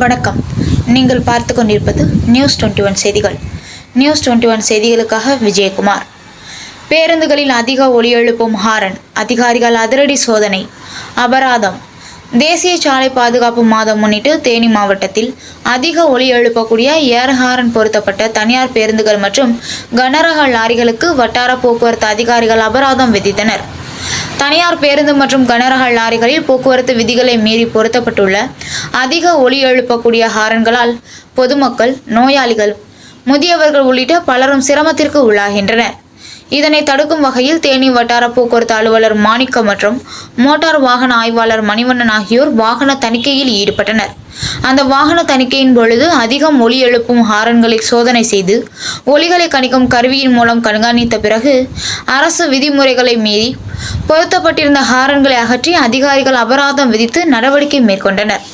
வணக்கம். நீங்கள் பார்த்து கொண்டிருப்பது நியூஸ் டுவெண்ட்டி ஒன் செய்திகள். நியூஸ் டுவெண்ட்டி ஒன் செய்திகளுக்காக விஜயகுமார். பேருந்துகளில் அதிக ஒலி எழுப்பும் ஹாரன் அதிகாரிகள் அதிரடி சோதனை அபராதம். தேசிய சாலை பாதுகாப்பு மாதம் முன்னிட்டு தேனி மாவட்டத்தில் அதிக ஒலி எழுப்பக்கூடிய ஏர் ஹாரன் பொருத்தப்பட்ட தனியார் பேருந்துகள் மற்றும் கனரக லாரிகளுக்கு வட்டார போக்குவரத்து அதிகாரிகள் அபராதம் விதித்தனர். தனியார் பேருந்து மற்றும் கனரக லாரிகளில் போக்குவரத்து விதிகளை மீறி பொருத்தப்பட்டுள்ள அதிக ஒலி எழுப்பக்கூடிய ஹாரன்களால் பொதுமக்கள் நோயாளிகள் முதியவர்கள் உள்ளிட்ட பலரும் சிரமத்திற்கு உள்ளாகின்றனர். இதனை தடுக்கும் வகையில் தேனி வட்டார போக்குவரத்து அலுவலர் மாணிக்கம் மற்றும் மோட்டார் வாகன ஆய்வாளர் மணிவண்ணன் ஆகியோர் வாகன தணிக்கையில் ஈடுபட்டனர். அந்த வாகன தணிக்கையின் பொழுது அதிகம் ஒலி எழுப்பும் ஹாரன்களை சோதனை செய்து ஒலிகளை கணிக்கும் கருவியின் மூலம் கண்காணித்த பிறகு அரசு விதிமுறைகளை மீறி பொருத்தப்பட்டிருந்த ஹாரன்களை அகற்றி அதிகாரிகள் அபராதம் விதித்து நடவடிக்கை மேற்கொண்டனர்.